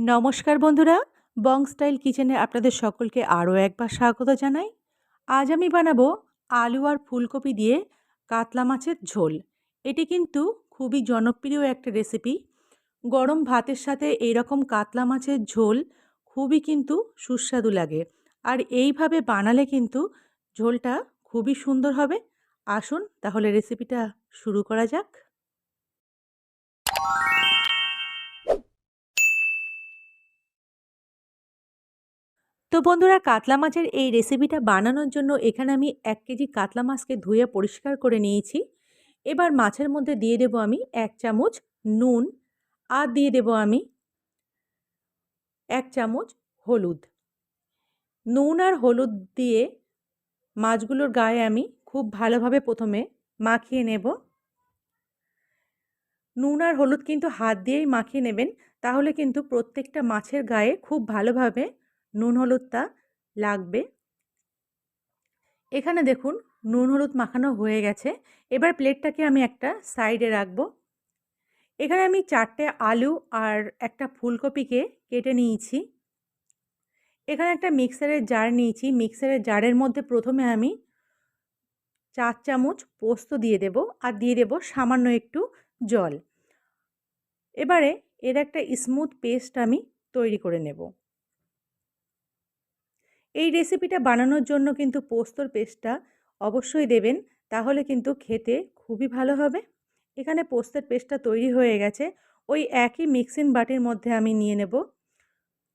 নমস্কার বন্ধুরা, বং স্টাইল কিচেনে আপনাদের সকলকে আরও একবার স্বাগত জানাই। আজ আমি বানাবো আলু আর ফুলকপি দিয়ে কাতলা মাছের ঝোল। এটি কিন্তু খুবই জনপ্রিয় একটা রেসিপি। গরম ভাতের সাথে এইরকম কাতলা মাছের ঝোল খুবই কিন্তু সুস্বাদু লাগে। আর এইভাবে বানালে কিন্তু ঝোলটা খুবই সুন্দর হবে। আসুন তাহলে রেসিপিটা শুরু করা যাক। তো বন্ধুরা কাতলা মাছের এই রেসিপিটা বানানোর জন্য এখানে আমি এক কেজি কাতলা মাছকে ধুয়ে পরিষ্কার করে নিয়েছি। এবার মাছের মধ্যে দিয়ে দেব আমি এক চামচ নুন আর দিয়ে দেব আমি এক চামচ হলুদ। নুন আর হলুদ দিয়ে মাছগুলোর গায়ে আমি খুব ভালোভাবে প্রথমে মাখিয়ে নেব। নুন আর হলুদ কিন্তু হাত দিয়েই মাখিয়ে নেবেন, তাহলে কিন্তু প্রত্যেকটা মাছের গায়ে খুব ভালোভাবে নুন হলুদটা লাগবে। এখানে দেখুন নুন হলুদ মাখানো হয়ে গেছে। এবার প্লেটটাকে আমি একটা সাইডে রাখব। এখানে আমি চারটে আলু আর একটা ফুলকপিকে কেটে নিয়েছি। এখানে একটা মিক্সারের জার নিয়েছি। মিক্সারের জারের মধ্যে প্রথমে আমি চার চামচ পোস্ত দিয়ে দেব আর দিয়ে দেব সামান্য একটু জল। এবারে এর একটা স্মুথ পেস্ট আমি তৈরি করে নেব। এই রেসিপিটা বানানোর জন্য কিন্তু পোস্তর পেস্টটা অবশ্যই দেবেন, তাহলে কিন্তু খেতে খুবই ভালো হবে। এখানে পোস্তের পেস্টটা তৈরি হয়ে গেছে, ওই একই মিক্সিং বাটির মধ্যে আমি নিয়ে নেব।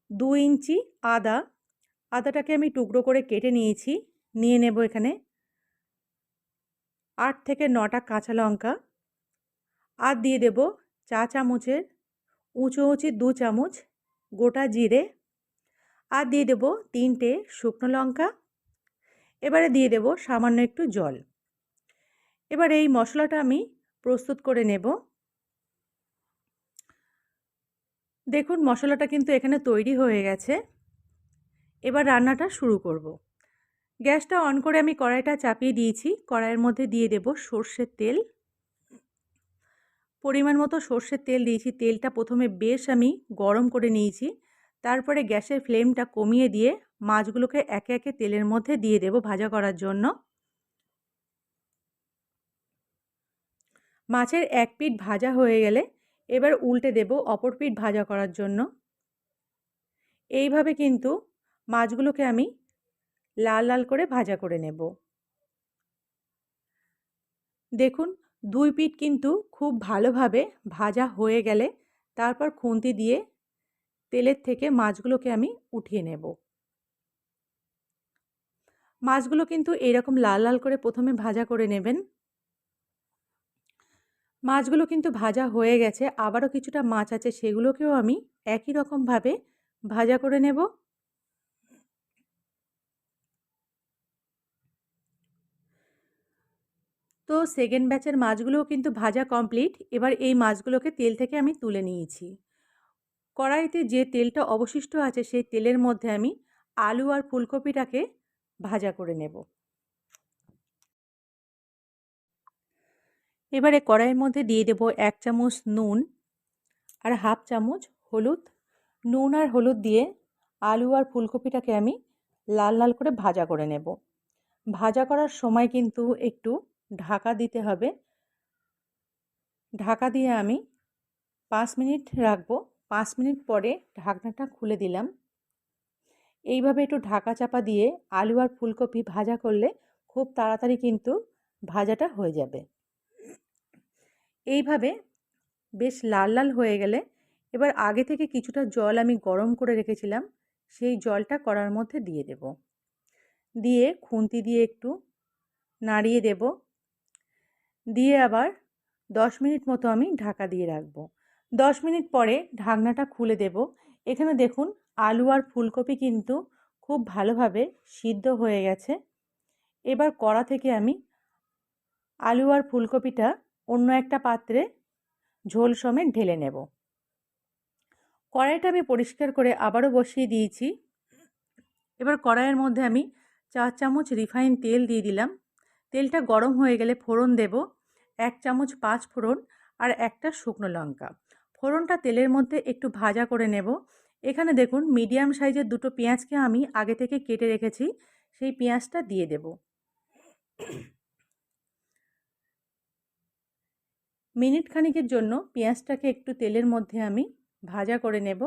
দু ইঞ্চি আদা, আদাটাকে আমি টুকরো করে কেটে নিয়েছি, নিয়ে নেব এখানে। আট থেকে নটা কাঁচা লঙ্কা। আর দিয়ে দেব চা চামচের, উঁচু উঁচি দু চামচ গোটা জিরে আর দিয়ে দেব তিনটে শুকনো লঙ্কা। এবারে দিয়ে দেব সামান্য একটু জল। এবার এই মশলাটা আমি প্রস্তুত করে নেব। দেখুন, মশলাটা কিন্তু এখানে তৈরি হয়ে গেছে। এবার রান্নাটা শুরু করব। গ্যাসটা অন করে আমি কড়াইটা চাপিয়ে দিয়েছি। কড়াইয়ের মধ্যে দিয়ে দেব সর্ষের তেল। পরিমাণ মতো সর্ষের তেল দিয়েছি। তেলটা প্রথমে বেশ আমি গরম করে নিয়েছি। তারপরে গ্যাসের ফ্লেমটা কমিয়ে দিয়ে মাছগুলোকে একে একে তেলের মধ্যে দিয়ে দেব ভাজা করার জন্য। মাছের এক পিঠ ভাজা হয়ে গেলে এবার উল্টে দেব অপর পিঠ ভাজা করার জন্য। এইভাবে কিন্তু মাছগুলোকে আমি লাল লাল করে ভাজা করে নেব। দেখুন, দুই পিঠ কিন্তু খুব ভালোভাবে ভাজা হয়ে গেলে তারপর খুন্তি দিয়ে তেলের থেকে মাছগুলোকে আমি উঠিয়ে নেব। মাছগুলো কিন্তু এরকম লাল লাল করে প্রথমে ভাজা করে নেবেন। মাছগুলো কিন্তু ভাজা হয়ে গেছে, আবারও কিছুটা মাছ আছে, সেগুলোকেও আমি একই রকমভাবে ভাজা করে নেব। তো সেকেন্ড ব্যাচের মাছগুলোও কিন্তু ভাজা কমপ্লিট, এবার এই মাছগুলোকে তেল থেকে আমি তুলে নিয়েছি। কড়াইতে যে তেলটা অবশিষ্ট আছে, সেই তেলের মধ্যে আমি আলু আর ফুলকপিটাকে ভাজা করে নেব। এবারে কড়াইয়ের মধ্যে দিয়ে দেব এক চামচ নুন আর হাফ চামচ হলুদ। নুন আর হলুদ দিয়ে আলু আর ফুলকপিটাকে আমি লাল লাল করে ভাজা করে নেব। ভাজা করার সময় কিন্তু একটু ঢাকা দিতে হবে। ঢাকা দিয়ে আমি পাঁচ মিনিট রাখব। পাঁচ মিনিট পরে ঢাকনাটা খুলে দিলাম। এইভাবে একটু ঢাকা চাপা দিয়ে আলু আর ফুলকপি ভাজা করলে খুব তাড়াতাড়ি কিন্তু ভাজাটা হয়ে যাবে। এইভাবে বেশ লাল লাল হয়ে গেলে এবার আগে থেকে কিছুটা জল আমি গরম করে রেখেছিলাম, সেই জলটা করার মধ্যে দিয়ে দেব। দিয়ে খুন্তি দিয়ে একটু নাড়িয়ে দেব। দিয়ে আবার দশ মিনিট মতো আমি ঢাকা দিয়ে রাখব। দশ মিনিট পরে ঢাকনাটা খুলে দেব। এখানে দেখুন, আলু আর ফুলকপি কিন্তু খুব ভালোভাবে সিদ্ধ হয়ে গেছে। এবার কড়া থেকে আমি আলু আর ফুলকপিটা অন্য একটা পাত্রে ঝোল সমেত ঢেলে নেব। কড়াইটা আমি পরিষ্কার করে আবারও বসিয়ে দিয়েছি। এবার কড়াইয়ের মধ্যে আমি চার চামচ রিফাইন তেল দিয়ে দিলাম। তেলটা গরম হয়ে গেলে ফোড়ন দেব, এক চামচ পাঁচ ফোড়ন আর একটা শুকনো লঙ্কা। ফোড়নটা তেলের মধ্যে একটু ভাজা করে নেব। এখানে দেখুন, মিডিয়াম সাইজের দুটো পেঁয়াজকে আমি আগে থেকে কেটে রেখেছি, সেই পেঁয়াজটা দিয়ে দেব। মিনিট খানিকের জন্য পেঁয়াজটাকে একটু তেলের মধ্যে আমি ভাজা করে নেব।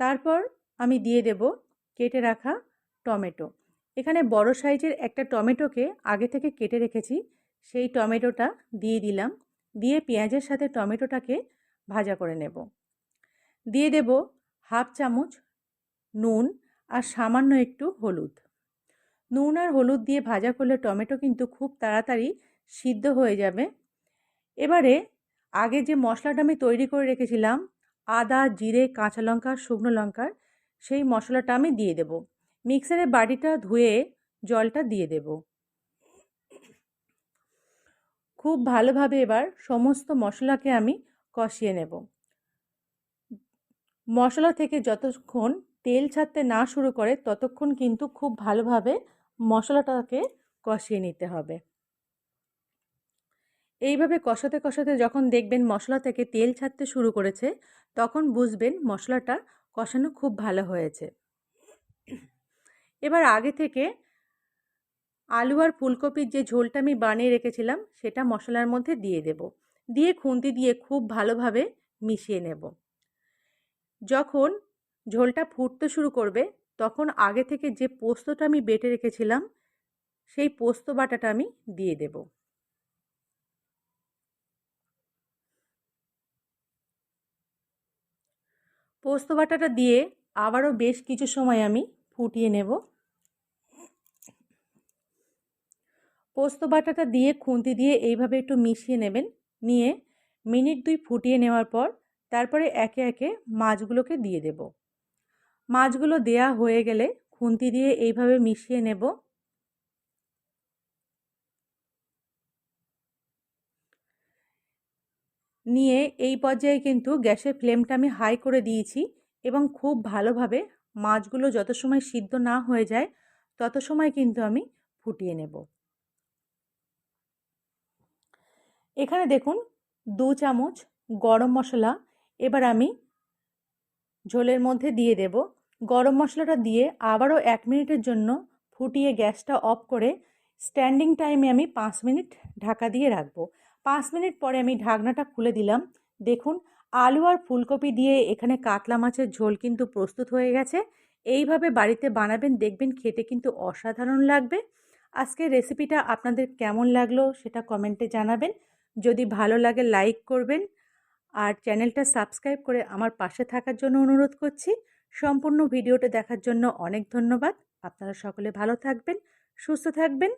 তারপর আমি দিয়ে দেব কেটে রাখা টমেটো। এখানে বড় সাইজের একটা টমেটোকে আগে থেকে কেটে রেখেছি, সেই টমেটোটা দিয়ে দিলাম। দিয়ে পেঁয়াজের সাথে টমেটোটাকে ভাজা করে নেব। দিয়ে দেব হাফ চামচ নুন আর সামান্য একটু হলুদ। নুন আর হলুদ দিয়ে ভাজা করলে টমেটো কিন্তু খুব তাড়াতাড়ি সিদ্ধ হয়ে যাবে। এবারে আগে যে মশলাটা আমি তৈরি করে রেখেছিলাম, আদা, জিরে, কাঁচা লঙ্কা, শুকনো লঙ্কার, সেই মশলাটা আমি দিয়ে দেব। মিক্সারে বাড়িটা ধুয়ে জলটা দিয়ে দেব। খুব ভালোভাবে এবার সমস্ত মশলাকে আমি কষিয়ে নেব। মশলা থেকে যতক্ষণ তেল ছাড়তে না শুরু করে ততক্ষণ কিন্তু খুব ভালোভাবে মশলাটাকে কষিয়ে নিতে হবে। এইভাবে কষাতে কষাতে যখন দেখবেন মশলা থেকে তেল ছাড়তে শুরু করেছে, তখন বুঝবেন মশলাটা কষানো খুব ভালো হয়েছে। এবার আগে থেকে আলু আর ফুলকপির যে ঝোলটা আমি বানিয়ে রেখেছিলাম, সেটা মশলার মধ্যে দিয়ে দেব। দিয়ে খুন্তি দিয়ে খুব ভালোভাবে মিশিয়ে নেব। যখন ঝোলটা ফুটতে শুরু করবে, তখন আগে থেকে যে পোস্তটা আমি বেটে রেখেছিলাম, সেই পোস্ত বাটাটা আমি দিয়ে দেব। পোস্ত বাটাটা দিয়ে আবারও বেশ কিছু সময় আমি ফুটিয়ে নেব। পোস্ত বাটাটা দিয়ে খুন্তি দিয়ে এইভাবে একটু মিশিয়ে নেবেন। নিয়ে মিনিট দুই ফুটিয়ে নেওয়ার পর তারপরে একে একে মাছগুলোকে দিয়ে দেব। মাছগুলো দেয়া হয়ে গেলে খুন্তি দিয়ে এইভাবে মিশিয়ে নেব। নিয়ে এই পর্যায়ে কিন্তু গ্যাসের ফ্লেমটা আমি হাই করে দিয়েছি এবং খুব ভালোভাবে মাছগুলো যত সময় সিদ্ধ না হয়ে যায় তত সময় কিন্তু আমি ফুটিয়ে নেব। এখানে দেখুন দু চামচ গরম মশলা। এবার আমি ঝোলের মধ্যে দিয়ে দেব। গরম মশলাটা দিয়ে আবারও এক মিনিটের জন্য ফুটিয়ে গ্যাসটা অফ করে স্ট্যান্ডিং টাইমে আমি পাঁচ মিনিট ঢাকা দিয়ে রাখব। পাঁচ মিনিট পরে আমি ঢাকনাটা খুলে দিলাম। দেখুন আলু আর ফুলকপি দিয়ে এখানে কাতলা মাছের ঝোল কিন্তু প্রস্তুত হয়ে গেছে। এইভাবে বাড়িতে বানাবেন, দেখবেন খেতে কিন্তু অসাধারণ লাগবে। আজকের রেসিপিটা আপনাদের কেমন লাগল সেটা কমেন্টে জানাবেন। যদি ভালো লাগে লাইক করবেন। আর চ্যানেলটা সাবস্ক্রাইব করে আমার পাশে থাকার জন্য অনুরোধ করছি। সম্পূর্ণ ভিডিওটা দেখার জন্য অনেক ধন্যবাদ। আপনারা সকলে ভালো থাকবেন, সুস্থ থাকবেন।